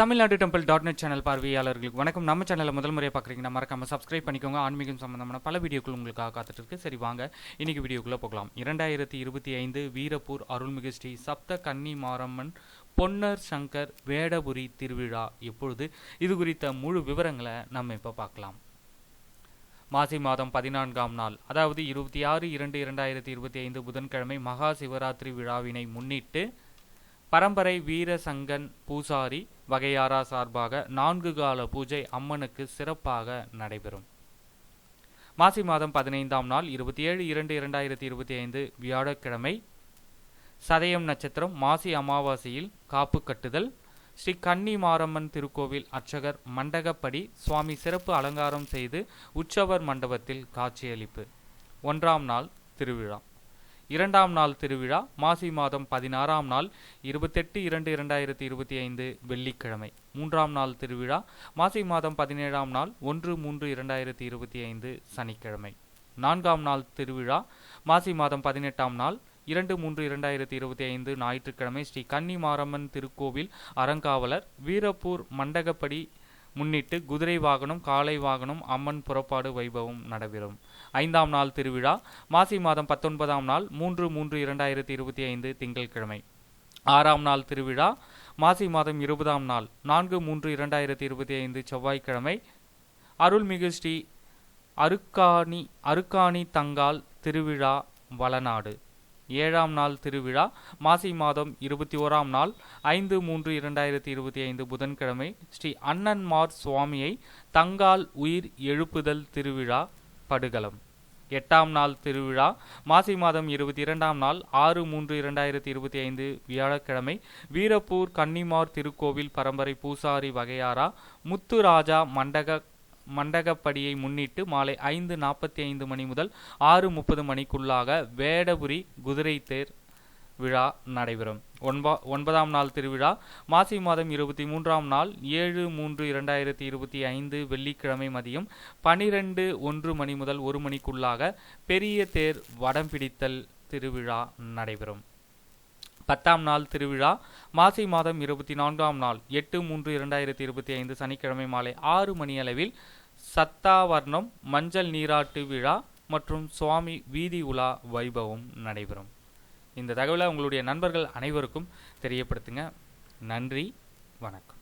Tamil Nadu temple dot net channel பார்வையாளர்களுக்கு வணக்கம். நம்ம சேனலை முதல் முறையாக பார்க்குறீங்கன்னா மறக்காம சப்ஸ்கிரைப் பண்ணிக்கோங்க. ஆன்மீகம் சம்பந்தமான பல வீடியோக்கள் உங்களுக்காக காத்துட்டு இருக்கு சரி வாங்க. இன்னைக்கு வீடியோக்குள்ளே போகலாம். இரண்டாயிரத்தி இருபத்தி ஐந்து வீரப்பூர் அருள்மிகு ஸ்ரீ சப்த கன்னி மாரம்மன் பொன்னர் சங்கர் வேடபுரி திருவிழா எப்பொழுது? இது குறித்த முழு விவரங்களை நம்ம இப்போ பார்க்கலாம். மாசி மாதம் பதினான்காம் நாள் அதாவது இருபத்தி ஆறு இரண்டு இரண்டாயிரத்தி இருபத்தி ஐந்து புதன்கிழமை மகா சிவராத்திரி விழாவினை முன்னிட்டு பரம்பரை வீரசங்கன் பூசாரி வகையாரா சார்பாக நான்கு கால பூஜை அம்மனுக்கு சிறப்பாக நடைபெறும். மாசி மாதம் பதினைந்தாம் நாள் இருபத்தி ஏழு இரண்டு இரண்டாயிரத்தி இருபத்தி ஐந்து வியாழக்கிழமை சதயம் நட்சத்திரம் மாசி அமாவாசையில் காப்பு கட்டுதல். ஸ்ரீ கன்னி மாரம்மன் திருக்கோவில் அர்ச்சகர் மண்டகப்படி சுவாமி சிறப்பு அலங்காரம் செய்து உற்சவர் மண்டபத்தில் காட்சியளிப்பு. ஒன்றாம் நாள் திருவிழா. இரண்டாம் நாள் திருவிழா மாசி மாதம் பதினாறாம் நாள் இருபத்தெட்டு இரண்டு இரண்டாயிரத்தி இருபத்தி ஐந்து வெள்ளிக்கிழமை. மூன்றாம் நாள் திருவிழா மாசி மாதம் பதினேழாம் நாள் ஒன்று மூன்று இரண்டாயிரத்தி இருபத்தி ஐந்து சனிக்கிழமை. நான்காம் நாள் திருவிழா மாசி மாதம் பதினெட்டாம் நாள் இரண்டு மூன்று இரண்டாயிரத்தி இருபத்தி ஐந்து ஞாயிற்றுக்கிழமை ஸ்ரீ கன்னி மாரம்மன் திருக்கோவில் அறங்காவலர் வீரப்பூர் மண்டகப்படி முன்னிட்டு குதிரை வாகனம் காளை வாகனம் அம்மன் புறப்பாடு வைபவம் நடைபெறும். ஐந்தாம் நாள் திருவிழா மாசி மாதம் பத்தொன்பதாம் நாள் மூன்று மூன்று இரண்டாயிரத்தி இருபத்தி ஐந்து திங்கட்கிழமை. ஆறாம் நாள் திருவிழா மாசி மாதம் இருபதாம் நாள் நான்கு மூன்று இரண்டாயிரத்தி இருபத்தி ஐந்து செவ்வாய்க்கிழமை. அருள்மிகு ஸ்ரீ அருக்காணி அருக்காணி தங்கால் திருவிழா வளநாடு. ஏழாம் நாள் திருவிழா மாசி மாதம் இருபத்தி ஓராம் நாள் ஐந்து மூன்று இரண்டாயிரத்தி இருபத்தி ஐந்து புதன்கிழமை ஸ்ரீ அண்ணன்மார் சுவாமியை தங்கால் உயிர் எழுப்புதல் திருவிழா படுகளம் எட்டாம் நாள் திருவிழா மாசி மாதம் இருபத்தி இரண்டாம் நாள் ஆறு மூன்று இரண்டாயிரத்தி இருபத்தி ஐந்து வியாழக்கிழமை வீரப்பூர் கன்னிமார் திருக்கோவில் பரம்பரை பூசாரி வகையாரா முத்துராஜா மண்டக மண்டகப்படியை முன்னிட்டு மாலை ஐந்து நாற்பத்தி ஐந்து மணி முதல் ஆறு முப்பது மணிக்குள்ளாக வேடபுரி குதிரை தேர் விழா நடைபெறும். ஒன்பா ஒன்பதாம் நாள் திருவிழா. மாசி மாதம் இருபத்தி மூன்றாம் நாள் ஏழு மூன்று இரண்டாயிரத்தி இருபத்தி ஐந்து வெள்ளிக்கிழமை மதியம் பனிரெண்டு ஒன்று மணி முதல் ஒரு மணிக்குள்ளாக பெரிய தேர் வடம் பிடித்தல் திருவிழா நடைபெறும். பத்தாம் நாள் திருவிழா. மாசி மாதம் இருபத்தி நான்காம் நாள் எட்டு மூன்று இரண்டாயிரத்தி இருபத்தி ஐந்து சனிக்கிழமை மாலை ஆறு மணியளவில் சத்தாவர்ணம் மஞ்சள் நீராட்டு விழா மற்றும் சுவாமி வீதி உலா வைபவம் நடைபெறும். இந்த தகவலை உங்களுடைய நண்பர்கள் அனைவருக்கும் தெரியப்படுத்துங்க. நன்றி வணக்கம்.